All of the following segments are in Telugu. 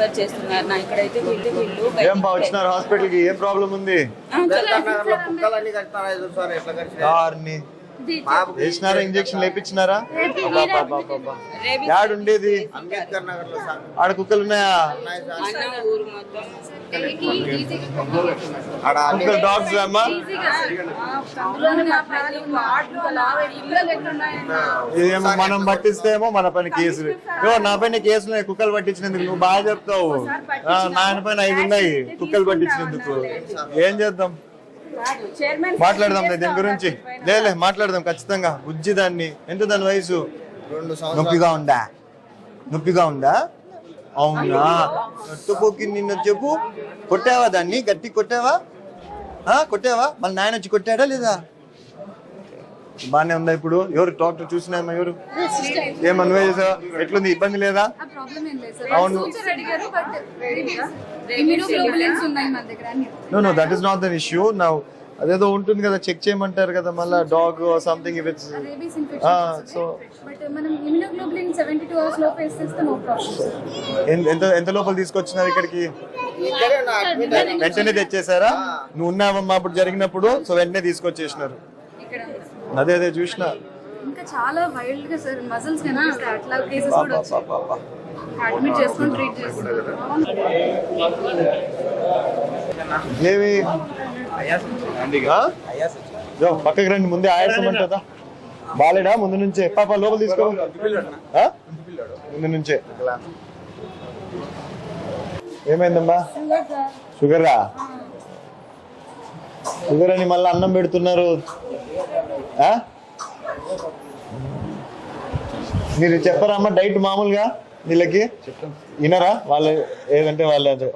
రిఫర్ చేస్తున్నారు. నా ఇక్కడైతే వీళ్ళు వీళ్ళు ఏం బా వచ్చినారు? హాస్పిటల్కి ఏం ప్రాబ్లం ఉంది? ఆ, వేసినారా? ఇంజక్షన్ లేపించినారా యాడ్ ఉండేది. అంబేద్కర్ నగర్లో ఆడ కుక్కలు ఉన్నాయా కుక్కలు డాగ్స్ అమ్మా ఇదేమో మనం పట్టిస్తే ఏమో మన పైన కేసులు నా పైన కేసులు కుక్కలు పట్టించినందుకు నువ్వు బాగా చెప్తావు. ఆ, నా ఆయన పైన ఐదు ఉన్నాయి. కుక్కలు పట్టించినందుకు. ఏం చేద్దాం? మాట్లాడదాం లే దీని గురించి. లేలే మాట్లాడదాం ఖచ్చితంగా. బుజ్జి దాన్ని ఎంత దాని వయసు? రెండు సంవత్సరాలు. నొప్పిగా ఉందా? నొప్పిగా ఉందా? అవునా? నొట్టుకోకి నిన్న చెప్పు. కొట్టావా దాన్ని? గట్టి కొట్టావా? ఆ, కొట్టావా? మళ్ళీ నాయన వచ్చి కొట్టాడా లేదా? బానే ఉందా ఇప్పుడు? ఎవరు డాక్టర్ చూసినామా ఎవరు? ఏమన్నా చేసావా ఎట్లుంది? ఇబ్బంది లేదా? ఏం అవును. ఫ్యూచర్ అడిగారు బట్ ఇమ్యూనోగ్లోబులిన్స్ ఉన్నాయి మన దగ్గర అన్ని. No no that is not the issue నా అదేదో ఉంటుంది కదా చెక్ చేయమంటారు కదా మళ్ళీ dog something if it's so but మనం ఇమ్యూనోగ్లోబులిన్ సెవెంటీ టూ అవర్స్ లోపు వేసేస్తే నో ప్రాబ్లం ఎంత ఎంత లోపల తీసుకొచ్చినారు ఇక్కడికి? వెంటనే తెచ్చేసారా నువ్వు ఉన్నావమ్మా అప్పుడు జరిగినప్పుడు సో వెంటనే తీసుకొచ్చేసినారు. అదే అదే చూసిన. ఇంకా చాలా వైల్డ్గా సార్ మజిల్స్ కనిపిస్తాయి. అట్లా కేసెస్ కూడా వచ్చాయి. అడ్మిట్ చేసుకొని ట్రీట్ చేస్తున్నారు. ఏమి? పక్కకి రండి ముందే ఆయాసం అంటుందా? బాలేడా? ముందు నుంచే. పాప లోపల తీసుకో? ముందు నుంచే. ఏమైందమ్మా? షుగరా? షుగర్ అని మళ్ళీ అన్నం పెడుతున్నారు. ఆ? మీరు చెప్పరామ్మా డైట్ మామూలుగా? వీళ్ళకి వినరా వాళ్ళు ఏదంటే వాళ్ళు అదే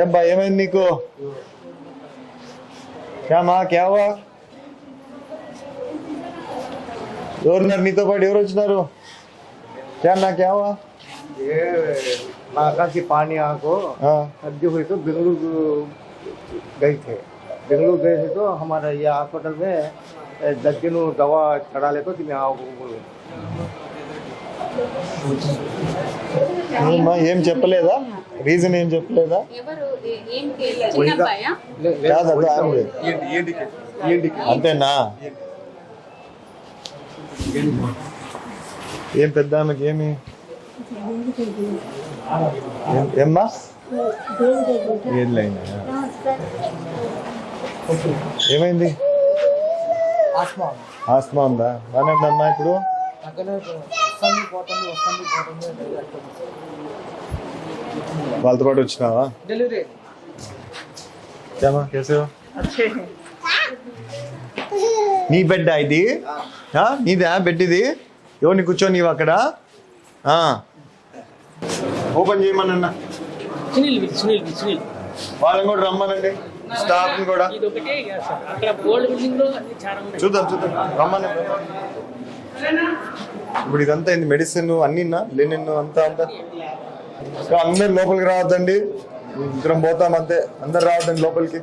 ఏం బా ఏమైంది నీకు క్యామా క్యావా ఎవరున్నారు నీతో పాటు ఎవరు వచ్చినారు క్యా నా క్యావా ये नाका की पानी आको ఆ, सर्दी हुई तो बेंगलुरु गए थे बेंगलुरु गए थे तो हमारा ये हॉस्पिटल में ए, दस दिन वो दवा चढ़ा ले तो तुम्हें आओ बोलो ఏమ్మా, ఏం చెప్పలేదా? రీజన్ ఏం చెప్పలేదా? అంతేనా? ఏం పెద్ద ఏమి? ఏమైంది? ఆస్మా. ఉందా? బాగానే ఉందమ్మా ఇప్పుడు? వస్తుంది పోతుంది వస్తుంది పోతుంది వాళ్ళతో పాటు వచ్చినావా? డెలివరీ నీ బెడ్ ఇది? ఆ, నీదా బెడ్ ఇది ఎవరిని కూర్చోని అక్కడ? ఆ. ఓపెన్ సునీల్ సునీల్ సునీల్. వాళ్ళని కూడా రమ్మనండి. స్టాఫ్ కూడా. అక్కడ చూద్దాం చూద్దాం. రమ్మని. ఇప్పుడు ఇదంతా ఏంది? మెడిసిన్ అన్నీనా? లెనిన్ అంతా అంతా? సో అందరు లోపలికి రావద్దండి. ఇద్దరం పోతాం అంతే. అందరు రావద్దండి లోపలికి.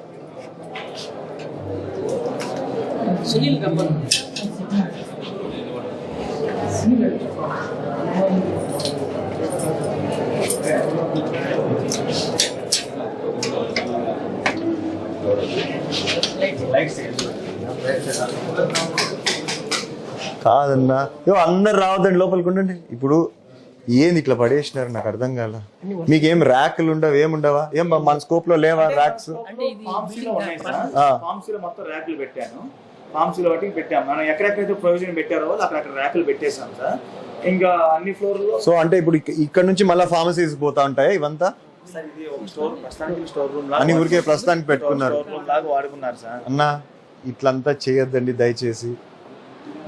కాదన్నా. యో అందరు రావద్దండి లోపలికి ఉండండి. ఇప్పుడు ఏంది ఇట్లా పడేసినారు? నాకు అర్థం కాల. మీకేం ర్యాక్లు ఉండవు ఏముండవా? ఏం మన స్కోప్లో లేవా ర్యాక్స్ అంటే ఇది ఫార్మసీలో ఉన్నాయి సార్. ఆ. ఫార్మసీలో మొత్తం ర్యాకులు పెట్టాను. ఫార్మసీలో బట్టి పెట్టాము. మనం ఎక్కడెక్కడైతే ప్రొవిజన్ పెట్టారో అక్కడ అక్కడ ర్యాకులు పెట్టేశాం సార్. ఇంకా అన్ని ఫ్లోర్లో సో అంటే ఇప్పుడు ఇక్క- ఇక్కడ నుంచి మళ్ళీ ఫార్మసీస్ పోతా ఉంటాయా ఇవంతా? సార్ ఇది ఒక స్టోర్ ప్రస్తుతానికి స్టోర్ రూమ్ అని ఊరికే ప్రస్తుతానికి పెట్టుకున్నారు. స్టోర్ రూమ్ లాగా వాడుకున్నారు సార్. అన్నా ఇట్లంతా చేయొద్దండి దయచేసి.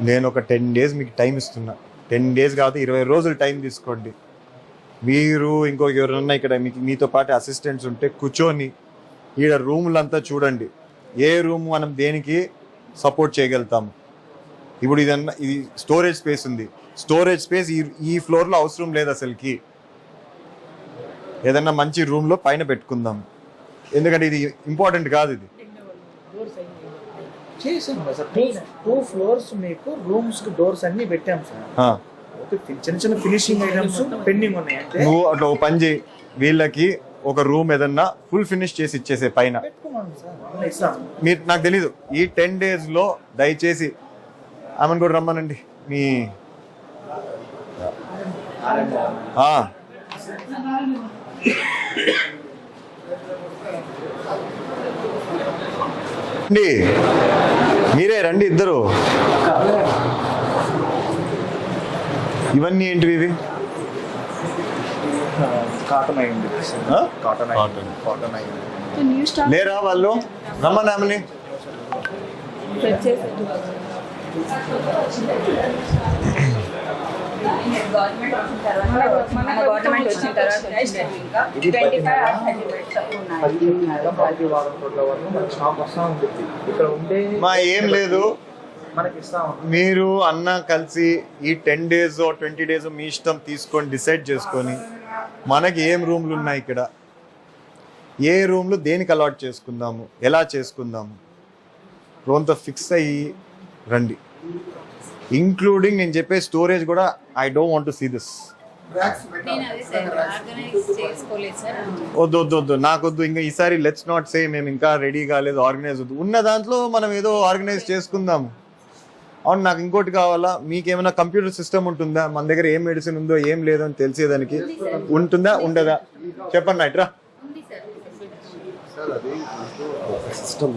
నేను ఒక టెన్ డేస్ మీకు టైం ఇస్తున్నా. టెన్ డేస్ కాదు ఇరవై రోజులు టైం తీసుకోండి. మీరు ఇంకో ఎవరన్నా ఇక్కడ మీకు మీతో పాటు అసిస్టెంట్స్ ఉంటే కూర్చొని ఈడ రూములంతా చూడండి. ఏ రూమ్ మనం దేనికి సపోర్ట్ చేయగలుగుతాము? ఇప్పుడు ఇదన్నా ఇది స్టోరేజ్ స్పేస్ ఉంది. స్టోరేజ్ స్పేస్ ఈ ఈ ఫ్లోర్లో అవసరం లేదు అసలుకి. ఏదన్నా మంచి రూమ్లో పైన పెట్టుకుందాం. ఎందుకంటే ఇది ఇంపార్టెంట్ కాదు ఇది. చేసాం సార్. టూ టూ ఫ్లోర్స్ మీకు రూమ్స్కి డోర్స్ అన్ని పెట్టాం సార్. ఓకే చిన్న చిన్న ఫినిషింగ్ ఐటమ్స్ పెండింగ్ ఉన్నాయి. అంటే నువ్వు అట్లా ఒక పని చేయి. వీళ్ళకి ఒక రూమ్ ఏదన్నా ఫుల్ ఫినిష్ చేసి ఇచ్చేసే పైన. మీరు నాకు తెలీదు. ఈ టెన్ డేస్లో దయచేసి ఆమెను కూడా రమ్మనండి. మీ ఆ. రండి. మీరే రండి ఇద్దరు. ఇవన్నీ ఏంటివి ఇవి? కాటన్ అయింది? Cotton cotton. అయింది లేరా వాళ్ళు? రమ్మని ఆమెని గవర్నమెంట్ వచ్చిన తర్వాత మన గవర్నమెంట్ వచ్చిన తర్వాత ఇంకా twenty five or thirty beds ఉన్నాయి మా ఏం లేదు. మీరు అన్న కలిసి ఈ టెన్ డేస్ ట్వంటీ డేస్ మీ ఇష్టం తీసుకొని డిసైడ్ చేసుకొని మనకి ఏం రూమ్లు ఉన్నాయి ఇక్కడ? ఏ రూమ్లు దేనికి అలాట్ చేసుకుందాము? ఎలా చేసుకుందాము? రోంతో ఫిక్స్ అయ్యి రండి. ఇంక్లూడింగ్ నేను చెప్పే స్టోరేజ్ కూడా I don't want to see this. నేను అదే సార్ ఆర్గనైజ్ చేసుకోలేదు సార్. వద్దు వద్దు వద్దు. నాకొద్దు ఇంకా ఈసారి లెట్స్ నాట్ సే మేము ఇంకా రెడీ కాలేదు ఆర్గనైజ్ వద్దు. ఉన్న దాంట్లో మనం ఏదో ఆర్గనైజ్ చేసుకుందాము అవును నాకు ఇంకోటి కావాలా? మీకు ఏమైనా కంప్యూటర్ సిస్టమ్ ఉంటుందా? మన దగ్గర ఏం మెడిసిన్ ఉందో ఏం లేదో అని తెలిసేదానికి ఉంటుందా ఉండదా? చెప్పండి ఇట్రా సిస్టమ్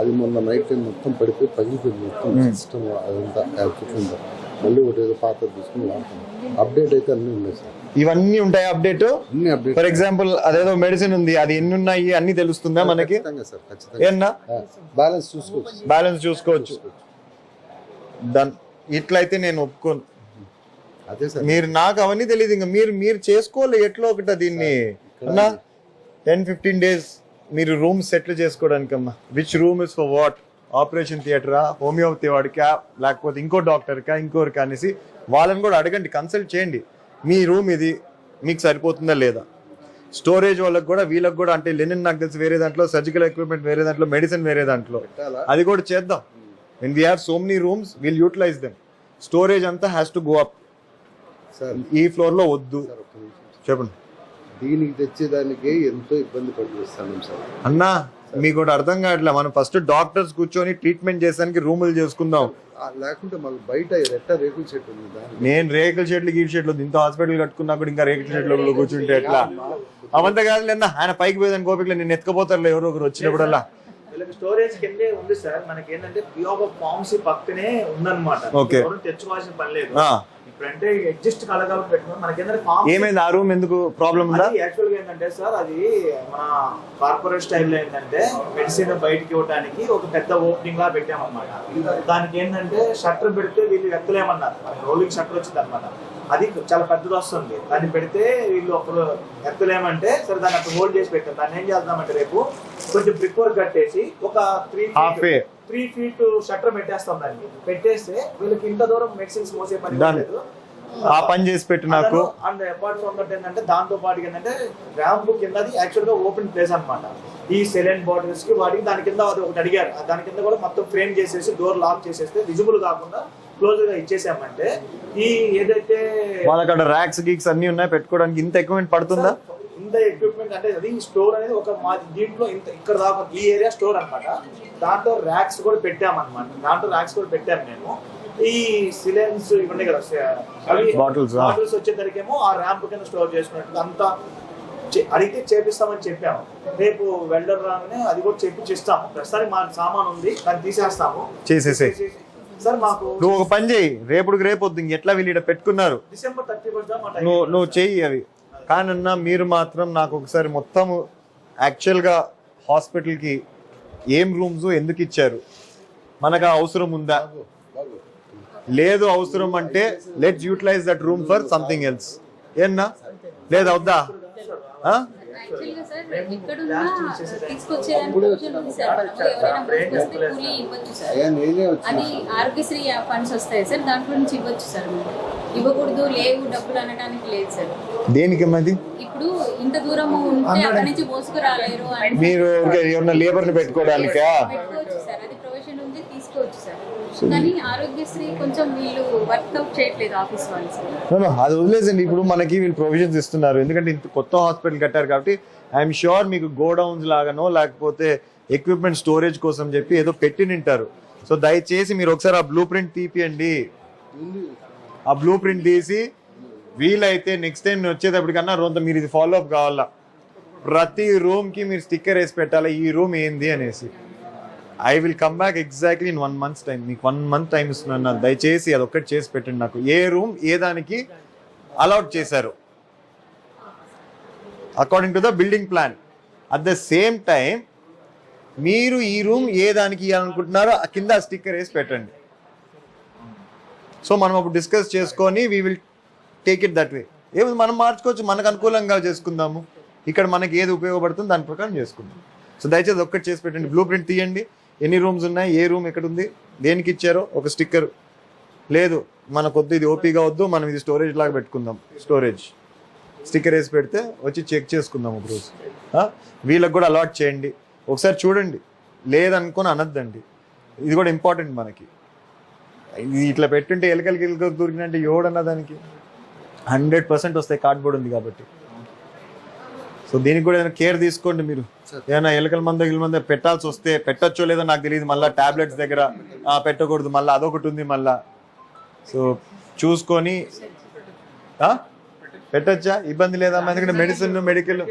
అది మొన్న నైట్ టైం మొత్తం పడిపోయి పగిలిపోయింది మొత్తం సిస్టమ్ అదంతా యాక్చువల్గా మళ్ళీ ఒకటి ఏదో పాత తీసుకుని వాడుతున్నాం అప్డేట్ అయితే అన్నీ ఉన్నాయి సార్. ఇవన్నీ ఉంటాయి అప్డేట్ అన్ని అప్డేట్ ఫర్ ఎగ్జాంపుల్ అదేదో మెడిసిన్ ఉంది అది ఎన్ని ఉన్నాయి అన్ని తెలుస్తుందా మనకి? ఏమన్నా బ్యాలెన్స్ చూసుకోవచ్చు. బ్యాలెన్స్ చూసుకోవచ్చు. దన్ ఇట్లయితే నేను ఒప్పుకోను. అదే సార్. మీరు నాకు అవన్నీ తెలియదు ఇంకా మీరు మీరు చేసుకోవాలి ఎట్లా ఒకట దీన్ని? అన్నా? టెన్ ఫిఫ్టీన్ డేస్ మీరు రూమ్ సెటిల్ చేసుకోవడానికి అమ్మా which room is for what operation థియేటరా homeopathy వాడికా? లేకపోతే ఇంకో డాక్టర్కా? ఇంకోరికా అనేసి వాళ్ళని కూడా అడగండి కన్సల్ట్ చేయండి. మీ రూమ్ ఇది మీకు సరిపోతుందా లేదా? స్టోరేజ్ వాళ్ళకి కూడా వీళ్ళకి కూడా అంటే లెనిన్ నాకు తెలిసి వేరే దాంట్లో సర్జికల్ ఎక్విప్మెంట్ వేరే దాంట్లో మెడిసిన్ వేరే దాంట్లో. అది కూడా చేద్దాం. When we have so many rooms will utilize them storage అంతా has to go up sir. ఈ ఫ్లోర్లో వద్దు. చెప్పండి. దీనికి తెచ్చేదానికి ఎంతో ఇబ్బంది పడిస్తాను సార్. అన్నా మీకు ఒకటి అర్థం కావట్లే మనం ఫస్ట్ డాక్టర్స్ కూర్చొని ట్రీట్మెంట్ చేసానికి రూములు చేసుకుందాం. లేకుంటే మాకు బయట రెట్ట రేకుల చెట్టు ఉంది నేను రేకుల షెడ్లు గీట్ షెడ్లు ఇంత హాస్పిటల్ కట్టుకున్నా కూడా ఇంకా రేకుల షెడ్లో కూర్చుంటే ఎట్లా? అవంతా కాదు ఆయన పైకి పోయేదాని గోపికలు నేను ఎత్తుకపోతారులే ఎవరో ఒకరు వచ్చినప్పుడల్లా. వీళ్ళకి స్టోరేజ్ కిందే ఉంది సార్. మనకి ఏంటంటే పిఓ ఫార్మసీ పక్కనే ఉందన్నమాట. ఎవరు తెచ్చుకోవాల్సిన పని లేదు. ఇప్పుడంటే ఎగ్జిస్ట్ కలగాలి పెట్టుకుని మనకి ఏంటంటే ఏమైంది? ఆ రూమ్ ఎందుకు ప్రాబ్లం ఉందా? అది యాక్చువల్గా ఏంటంటే సార్ అది మన కార్పొరేట్ స్టైల్లో ఏంటంటే మెడిసిన్ బయటికి ఇవ్వడానికి ఒక పెద్ద ఓపెనింగ్ లా పెట్టామన్నమాట. దానికి ఏంటంటే షట్టర్ పెడితే వీళ్ళు ఎత్తలేమన్నారు. రోలింగ్ షట్టర్ వచ్చింది అనమాట అది చాలా పెద్దది వస్తుంది. దాన్ని పెడితే వీళ్ళు ఒకరు ఎత్తలేమంటే సరే దాన్ని అక్కడ హోల్డ్ చేసి పెట్టాం దాన్ని ఏం చేద్దామంటే రేపు కొంచెం బ్రిక్ వర్క్ కట్టేసి ఒక త్రీ. త్రీ ఫీట్ షట్టర్ పెట్టేస్తాం దాన్ని. పెట్టేస్తే వీళ్ళకి ఇంత దూరం మెడిసిన్స్ మోసే పని. లేదు. ఆ పని చేసి పెట్టు నాకు. అండ్ అపార్ట్ ఫ్రమ్ దట్ ఏంటంటే దాంతో పాటు ఏంటంటే ర్యాంప్ కిందది యాక్చువల్గా ఓపెన్ ప్లేస్ అన్నమాట. ఈ సెలెన్ బాటిల్స్కి వాటికి దాని కింద అది ఒకటి అడిగారు. దాని కింద కూడా మొత్తం ఫ్రేమ్ చేసేసి డోర్ లాక్ చేసేస్తే విజిబుల్ కాకుండా క్లోజ్గా ఇచ్చేసామంటే ఈ ఏదైతే వాళ్ళకి అక్కడ ర్యాక్స్ గీక్స్ అన్ని ఉన్నాయి పెట్టుకోవడానికి ఇంత ఎక్విప్మెంట్ పడుతుందా? ఇంత ఎక్విప్మెంట్ అంటే అది స్టోర్ అనేది ఒక మా దీంట్లో ఇంత ఇక్కడ దాకా ఈ ఏరియా స్టోర్ అన్నమాట. దాంట్లో ర్యాక్స్ కూడా పెట్టామన్నమాట. దాంట్లో ర్యాక్స్ కూడా పెట్టాము మేము. ఈ సిలెన్స్ ఇవన్నీ కదా అవి ఆ. బాటిల్స్ వచ్చేసరికేమో ఆ ర్యాంప్ కింద స్టోర్ చేసుకున్నట్టు అంతా అడిగితే చేపిస్తామని చెప్పాము. రేపు వెల్డర్ రాగానే అది కూడా చేపించి ఇస్తాము ప్రస్తుతానికి మా సామాన్ ఉంది దాన్ని తీసేస్తాము. చేసేసే నువ్వు ఒక పని చేయి. రేపుడికి రేపు వద్దు ఎట్లా వీళ్ళు పెట్టుకున్నారు? నువ్వు నువ్వు చెయ్యి అవి. కానన్నా మీరు మాత్రం నాకు ఒకసారి మొత్తం యాక్చువల్గా హాస్పిటల్కి ఏం రూమ్స్ ఎందుకు ఇచ్చారు? మనకు ఆ అవసరం ఉందా? లేదు అవసరం అంటే let's utilize that room for something else ఏన్నా? లేదు అవుద్దా? యాక్చువల్గా సార్ ఎక్కడున్నా తీసుకొచ్చేదానికి option ఉంది సార్. మనకు ఎవరైనా మోసుకొస్తే కూలీ ఇవ్వచ్చు సార్. అయ్యా నేనే వచ్చి అది ఆరోగ్యశ్రీ ఫండ్స్ వస్తాయి సార్ దాంట్లో నుంచి ఇవ్వచ్చు సార్ మీరు ఇవ్వకూడదు లేవు డబ్బులు అనడానికి లేదు సార్. దేనికి అది ఇప్పుడు ఇంత దూరం ఉంటే అక్కడి నుంచి మోసుకురాలేరు అని మీరు లేబర్ని పెట్టుకోవడానికా? పెట్టుకోవచ్చు సార్. అది చేసుకోవచ్చు సార్. కానీ ఆరోగ్యశ్రీ కొంచెం వీళ్ళు వర్కౌట్ చేయట్లేదు ఆఫీస్ వాళ్ళు సార్ No, no, అది వదిలేసండి. ఇప్పుడు మనకి వీళ్ళు ప్రొవిజన్స్ ఇస్తున్నారు. ఎందుకంటే ఇంత కొత్త హాస్పిటల్ కట్టారు కాబట్టి ఐఎమ్ షూర్ మీకు గోడౌన్స్ లాగానో లేకపోతే ఎక్విప్మెంట్ స్టోరేజ్ కోసం చెప్పి ఏదో పెట్టి నింటారు. సో దయచేసి మీరు ఒకసారి ఆ బ్లూ ప్రింట్ తీపియండి. ఆ బ్లూ ప్రింట్ తీసి వీలైతే నెక్స్ట్ టైం వచ్చేటప్పటికన్నా రొంత మీరు ఇది ఫాలో అప్ కావాలా? ప్రతి రూమ్కి మీరు స్టిక్కర్ వేసి పెట్టాలి? ఈ రూమ్ ఏంది అనేసి. I will come back exactly in one months time మీకు వన్ మంత్ టైం ఇస్తున్నాను దయచేసి అది ఒక్కటి చేసి పెట్టండి నాకు. ఏ రూమ్ ఏ దానికి అలౌట్ చేశారు? According to the building plan at the same time మీరు ఈ రూమ్ ఏ దానికి ఇవ్వాలనుకుంటున్నారో ఆ కింద స్టిక్కర్ వేసి పెట్టండి. సో మనం అప్పుడు డిస్కస్ చేసుకొని we will take it that way ఏముంది మనం మార్చుకోవచ్చు. మనకు అనుకూలంగా చేసుకుందాము. ఇక్కడ మనకి ఏది ఉపయోగపడుతుందో దాని ప్రకారం చేసుకుందాం. సో దయచేసి ఒక్కటి చేసి పెట్టండి. బ్లూ ప్రింట్ తీయండి. ఎన్ని రూమ్స్ ఉన్నాయి? ఏ రూమ్ ఎక్కడ ఉంది దేనికి ఇచ్చారో? ఒక స్టిక్కర్. లేదు మన కొద్ది ఇది ఓపీగా వద్దు మనం ఇది స్టోరేజ్ లాగా పెట్టుకుందాం. స్టోరేజ్. స్టిక్కర్ వేసి పెడితే వచ్చి చెక్ చేసుకుందాం ఒక రోజు. వీళ్ళకి కూడా అలాట్ చేయండి. ఒకసారి చూడండి. లేదనుకొని అనద్దండి. ఇది కూడా ఇంపార్టెంట్ మనకి. ఇది ఇట్లా పెట్టుంటే ఎలకలకి ఎలుకలు దొరికినంటే ఎవడన్నా దానికి? హండ్రెడ్ పర్సెంట్ వస్తాయి కార్డ్బోర్డ్ ఉంది కాబట్టి. సో దీనికి కూడా ఏదైనా కేర్ తీసుకోండి మీరు. ఏదైనా ఎలకల మంద గిల మంద పెట్టాల్సి వస్తే పెట్టచ్చో లేదో నాకు తెలియదు మళ్ళీ టాబ్లెట్స్ దగ్గర పెట్టకూడదు. మళ్ళీ అదొకటి ఉంది మళ్ళా. సో చూసుకొని? పెట్టచ్చా? ఇబ్బంది లేదా? ఎందుకంటే మెడిసిన్ మెడికల్